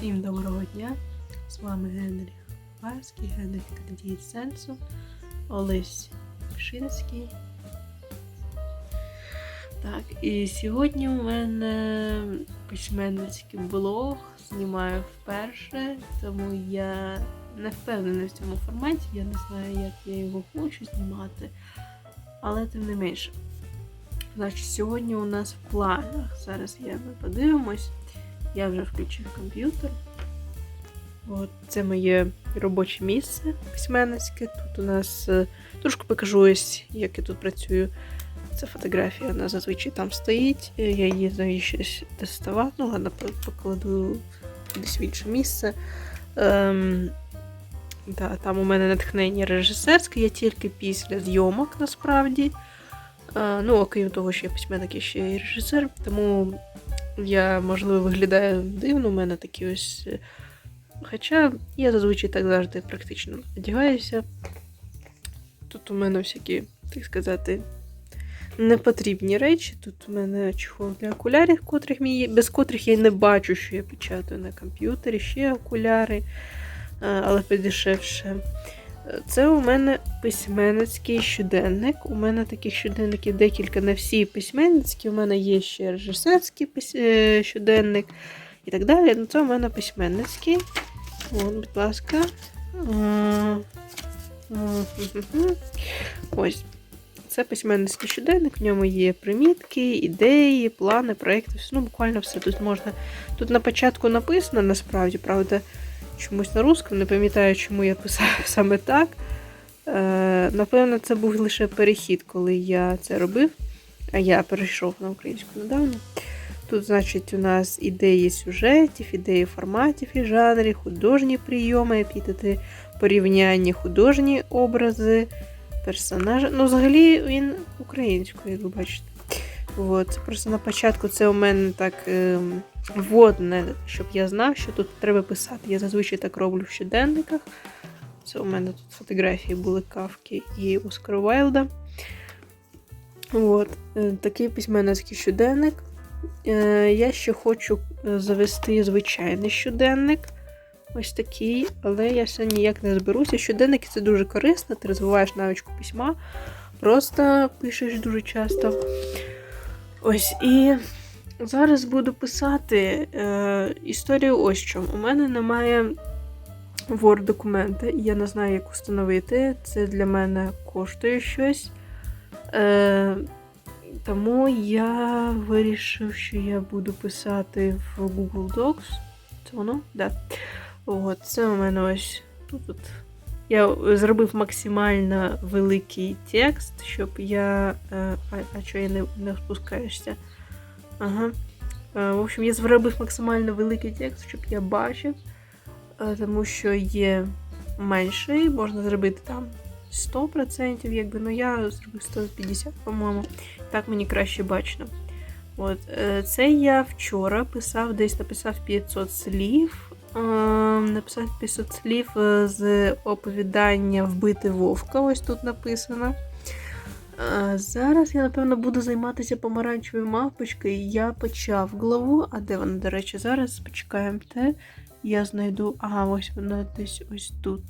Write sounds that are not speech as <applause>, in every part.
Всім доброго дня! З вами Генріх Варський, Генріх Кредит Сенсу, Олесь Пшинський. Так, і сьогодні у мене письменницький блог знімаю вперше, тому я не впевнена в цьому форматі, я не знаю, як я його хочу знімати, але тим не менше. Значить, сьогодні у нас в планах. Зараз я ми подивимось. Я вже включив комп'ютер. От, це моє робоче місце письменницьке. Тут у нас е, трошки покажу ось, як я тут працюю. Це фотографія, вона зазвичай там стоїть. Е, Я її знаю щось доставати. Ну, ладно, покладу десь в інше місце. Ем, да, там у мене натхнення режисерське, я тільки після зйомок насправді. Е, ну, окрім того, що я письменник, я ще й режисер, тому я, можливо, виглядаю дивно, у мене такі ось. е, Хоча я зазвичай так завжди практично одягаюся. Тут у мене всякі, так сказати, непотрібні речі. Тут у мене чехол для окулярів, котрих мені, без котрих я не бачу, що я печатаю на комп'ютері, ще окуляри, е, але подешевше. Це у мене письменницький щоденник. У мене таких щоденників декілька, не всі письменницькі. У мене є ще режисерський е, щоденник і так далі. Ну, це у мене письменницький. От, будь ласка. <laughs> Ось. Це письменницький щоденник, в ньому є примітки, ідеї, плани, проекти. Ну, буквально все тут можна. Тут на початку написано, насправді, правда, чомусь на русском, не пам'ятаю, чому я писав <laughs> саме так. Е, напевно, це був лише перехід, коли я це робив, а я перейшов на українську недавно. Тут, значить, у нас ідеї сюжетів, ідеї форматів і жанрів, художні прийоми, епітети, порівняння, художні образи, персонажі. Ну, взагалі він українською, як ви бачите. От. Просто на початку це у мене так ем, вводне, щоб я знав, що тут треба писати. Я зазвичай так роблю в щоденниках. Це у мене тут фотографії були Кавки і Оскара Вайлда. От. е, Такий письменницький щоденник. Е, Я ще хочу е, завести звичайний щоденник. Ось такий, але я все ніяк не зберуся. Щоденники це дуже корисно, ти розвиваєш навичку письма, просто пишеш дуже часто. Ось і зараз буду писати е, історію ось що. У мене немає Word документа, і я не знаю, як установити. Це для мене коштує щось. Е, тому я вирішив, що я буду писати в Google Docs. Це воно? Да. От, це у мене ось тут. тут. Я зробив максимально великий текст, щоб я. е, А, а чого я не, не спускаєшся? Ага. Е, В общем, я зробив максимально великий текст, щоб я бачив, е, тому що є менший, можна зробити там 100%, якби, ну я зробив 150, по-моєму. Так мені краще бачно. От, е, це я вчора писав, десь написав 500 слів. Написав 500 слів з оповідання Вбити Вовка. Ось тут написано. Зараз я, напевно, буду займатися помаранчевою мавпочкою. Я почав главу. А де вона, до речі, зараз почекаємо те. Я знайду. Ага, ось вона десь ось тут.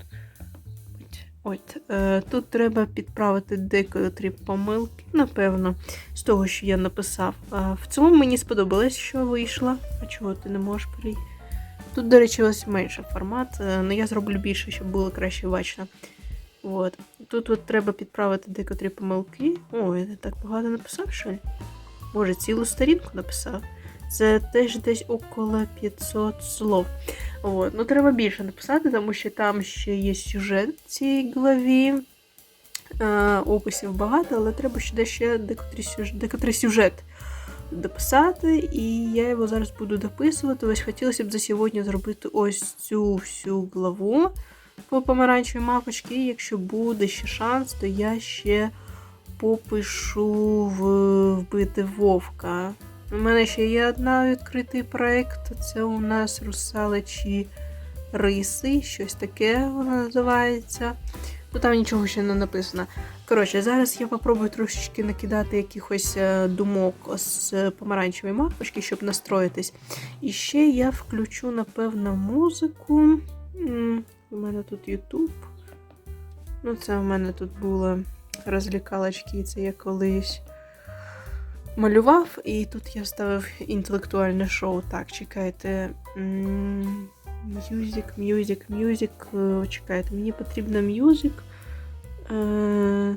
От, е, тут треба підправити декотрі помилки, напевно, з того, що я написав. В цьому мені сподобалось, що вийшло. А чого ти не можеш перейти? Тут, до речі, ось менший формат, але я зроблю більше, щоб було краще бачно. От. Тут от треба підправити декотрі помилки. Ой, я так багато написав, що ли? Може, цілу сторінку написав. Це теж десь около 500 слов. От. Ну, треба більше написати, тому що там ще є сюжет в цій главі. Е, описів багато, але треба ще дещо декотрий декотрий сюжет дописати, і я його зараз буду дописувати. Ось хотілося б за сьогодні зробити ось цю всю главу по помаранчевій мапочці. І якщо буде ще шанс, то я ще попишу в вбити Вовка. У мене ще є одна відкритий проєкт. Це у нас русаличі риси, щось таке воно називається. Ну там нічого ще не написано. Коротше, зараз я попробую трошечки накидати якихось е, думок з помаранчевої мавпочки, щоб настроїтись. І ще я включу, напевно, музику. У мене тут YouTube. Ну, це у мене тут було розлікалочки, це я колись малював, і тут я вставив інтелектуальне шоу. Так, чекайте. Мюзик, мюзик, мюзик. Чекайте, мені потрібно мюзик. Е,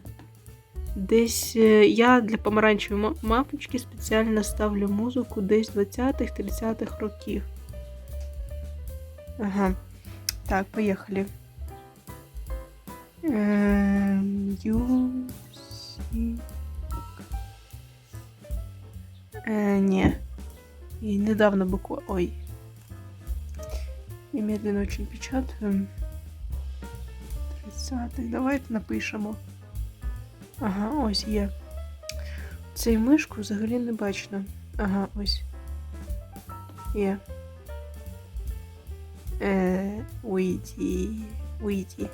Десь е, я для помаранчевої мапочки спеціально ставлю музику десь 20-30-х років. Ага. Так, поїхали. Е, Мюзик. Е, ні. И недавно буква... Ой. И медленно очень печатаем. 30-й. Давайте напишемо. Ага, ось є. Цей мишку взагалі не бачно. Ага, ось. Є. Е, уйди.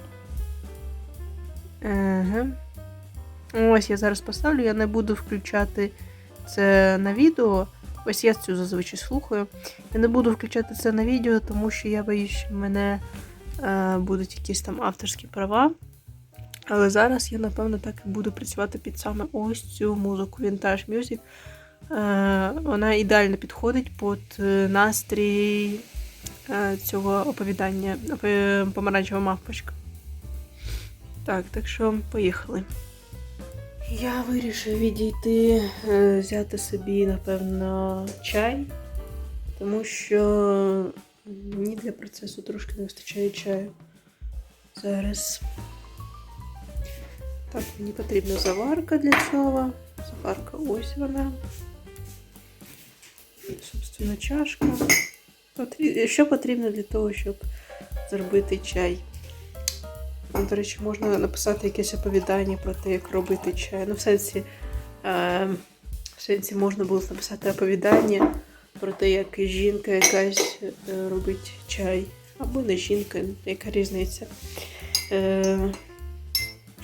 Ось я зараз поставлю, я не буду включати це на відео. Ось я цю зазвичай слухаю. Я не буду включати це на відео, тому що я боюсь, що в мене е, будуть якісь там авторські права. Але зараз я, напевно, так і буду працювати під саме ось цю музику Vintage Music. Е, вона ідеально підходить під е, настрій цього оповідання е, помаранчева мавпочка. Так, так що поїхали. Я вирішив відійти, е, взяти собі, напевно, чай, тому що мені для процесу трошки не вистачає чаю. Зараз. Так, мені потрібна заварка для цього. Заварка ось вона. Собственно, чашка. Що потрібно для того, щоб зробити чай? Там, до речі, можна написати якесь оповідання про те, як робити чай. Ну, в сенсі, е, в сенсі можна було написати оповідання про те, як жінка якась е, робить чай. Або не жінка, яка різниця. Е,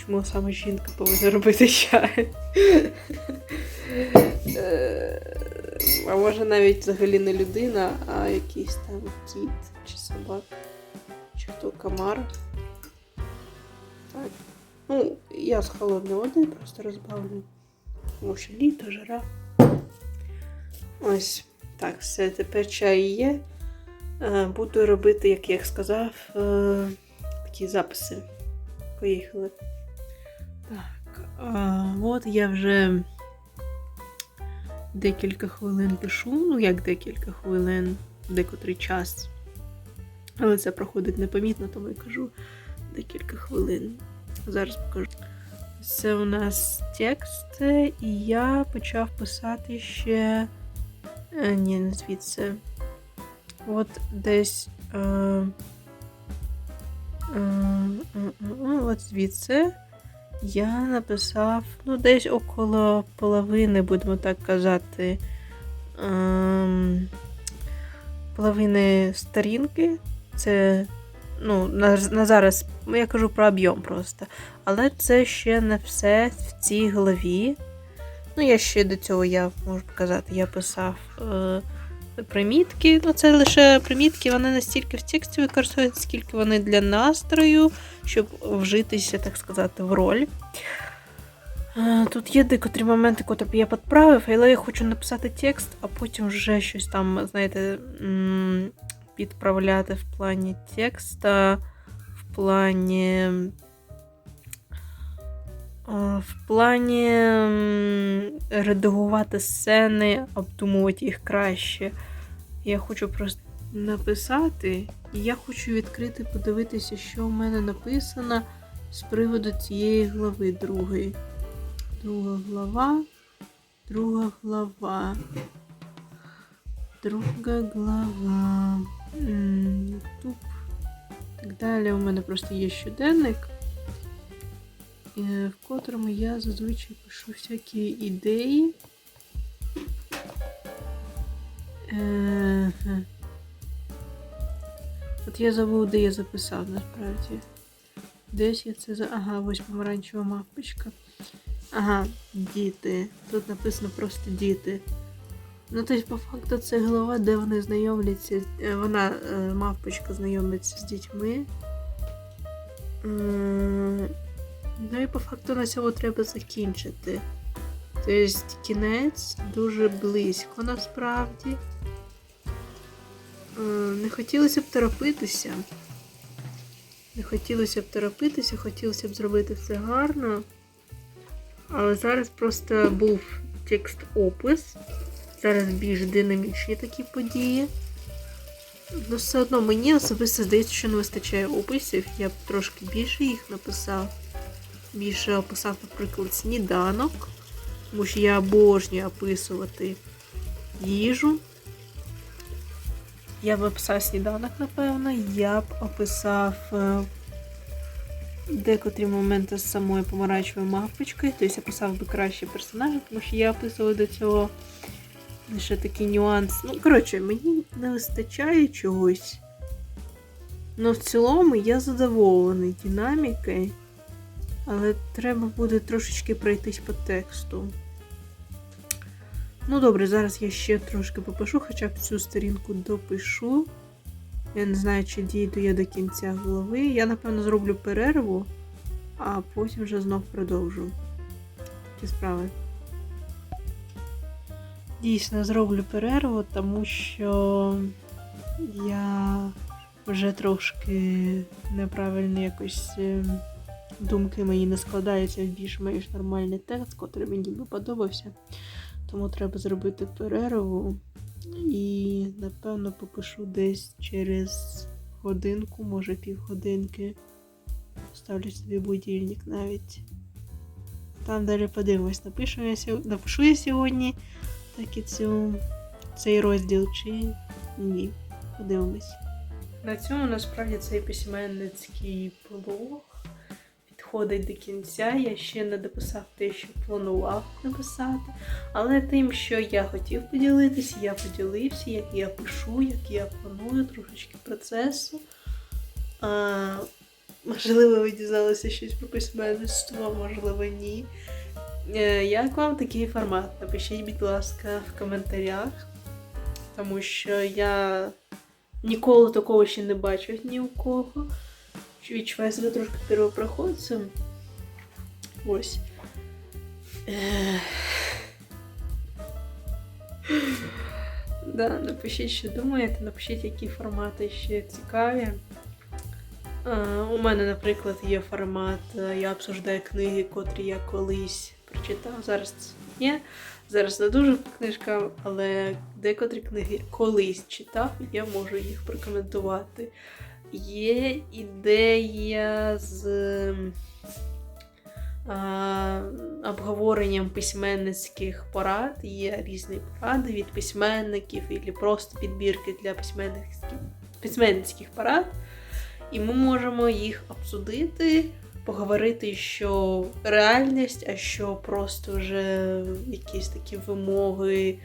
чому саме жінка повинна робити чай? <laughs> Е, а може навіть взагалі не людина, а якийсь там кіт чи собака, чи хто комар. Так. Ну, я з холодної води просто розбавлю. Тому що літо, жара. Ось. Так, все, тепер чай є. Е, Буду робити, як я сказав, е, такі записи. Поїхали. Так, е, от я вже декілька хвилин пишу. Ну, як декілька хвилин, декотрий час. Але це проходить непомітно, тому я кажу декілька хвилин. Зараз покажу. Це у нас текст, і я почав писати ще. Е, ні, не звідси. От десь. Е, е, е, е, от звідси я написав, ну, десь около половини, будемо так казати. Е, половини сторінки. Це ну, на, на зараз ну, я кажу про об'єм просто. Але це ще не все в цій главі. Ну, я ще до цього я можу показати, я писав е, примітки. Ну, це лише примітки, вони не стільки в тексті використовуються, скільки вони для настрою, щоб вжитися, так сказати, в роль. Е, Тут є декотрі моменти, котрі я підправив, але я хочу написати текст, а потім вже щось там, знаєте, підправляти в плані текста, в плані. В плані редагувати сцени, обдумувати їх краще. Я хочу просто написати, і я хочу відкрити, подивитися, що в мене написано з приводу цієї глави другої. Друга глава. Друга глава. Друга глава. Ютуб. Так далі. У мене просто є щоденник, в котрому я зазвичай пишу всякі ідеї. Е. От я забув, де я записав насправді. Десь я це за. Ага, ось помаранчева мавпочка. Ага, діти. Тут написано просто діти. Ну, тобто, по факту, це голова, де вони знайомляться. е, Вона, е, мавпочка, знайомиться з дітьми. Ну і по факту на цьому треба закінчити. Тобто кінець дуже близько насправді. Е, Не хотілося б торопитися. Не хотілося б торопитися, хотілося б зробити все гарно. Але зараз просто був текст опис. Зараз більш динамічні такі події. Ну, все одно мені особисто здається, що не вистачає описів. Я б трошки більше їх написав. Більше описав, наприклад, сніданок. Тому що я обожнюю описувати їжу. Я б описав сніданок, напевно. Я б описав е, декотрі моменти з самою помаранчевою мавпочкою. Тобто описав би краще персонажа, тому що я описувала до цього лише такий нюанс. Ну, коротше, мені не вистачає чогось. Ну, в цілому я задоволений динамікою. Але треба буде трошечки пройтись по тексту. Ну добре, зараз я ще трошки попишу, хоча б цю сторінку допишу. Я не знаю, чи дійду я до кінця голови. Я, напевно, зроблю перерву, а потім вже знов продовжу. Такі справи. Дійсно, зроблю перерву, тому що я вже трошки неправильно якось е, думки мої не складаються в більш-менш нормальний текст, котрий мені би подобався. Тому треба зробити перерву. І, напевно, попишу десь через годинку, може півгодинки. Ставлю собі будильник навіть. Там далі подивимось, напишу я, напишу я сьогодні так і цю, цей розділ чи ні. Подивимось. На цьому насправді цей письменницький блог підходить до кінця. Я ще не дописав те, що планував написати. Але тим, що я хотів поділитися, я поділився, як я пишу, як я планую трошечки процесу. А, можливо, ви дізналися щось про письменництво, можливо, ні. Е, Як вам такий формат? Напишіть, будь ласка, в коментарях. Тому що я ніколи такого ще не бачив ні у кого. Відчуваю себе трошки первопроходцем. Ось. Да, напишіть, що думаєте, напишіть, які формати ще цікаві. У мене, наприклад, є формат, е, я обсуждаю книги, котрі я колись прочитав. Зараз ні. Зараз не дуже по книжкам, але декотрі книги колись читав, і я можу їх прокоментувати. Є ідея з а, обговоренням письменницьких порад. Є різні поради від письменників, або просто підбірки для письменницьких, письменницьких порад. І ми можемо їх обсудити, поговорити, що реальність, а що просто вже якісь такі вимоги.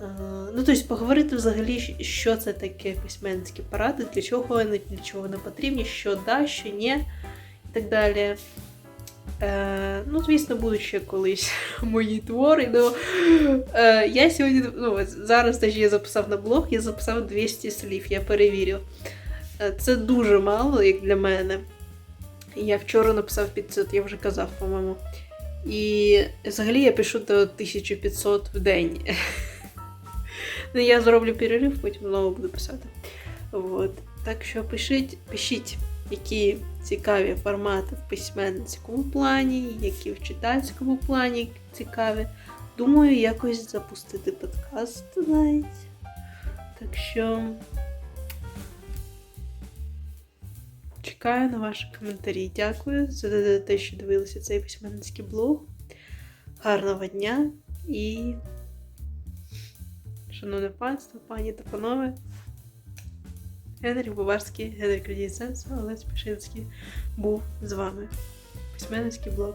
Е, Ну, тобто поговорити взагалі, що це таке письменницькі поради, для чого вони, для чого вони потрібні, що да, що ні, і так далі. Е, ну, звісно, будуть ще колись <laughs> мої твори. Ну, е, я сьогодні, ну, зараз теж я записав на блог, я записав 200 слів, я перевірив. Е, Це дуже мало, як для мене. Я вчора написав 500, я вже казав, по-моєму. І взагалі я пишу до 1500 в день. <laughs> Ну, я зроблю перерив, потім знову буду писати. От. Так що пишіть, пишіть, які цікаві формати в письменницькому плані, які в читацькому плані цікаві. Думаю, якось запустити подкаст навіть. Так що чекаю на ваші коментарі. Дякую за те, що дивилися цей письменницький блог. Гарного дня і, шановне панство, пані та панове. Генрі Буварський, Генрі Радієценко, Олег Пішинський був з вами. Письменницький блог.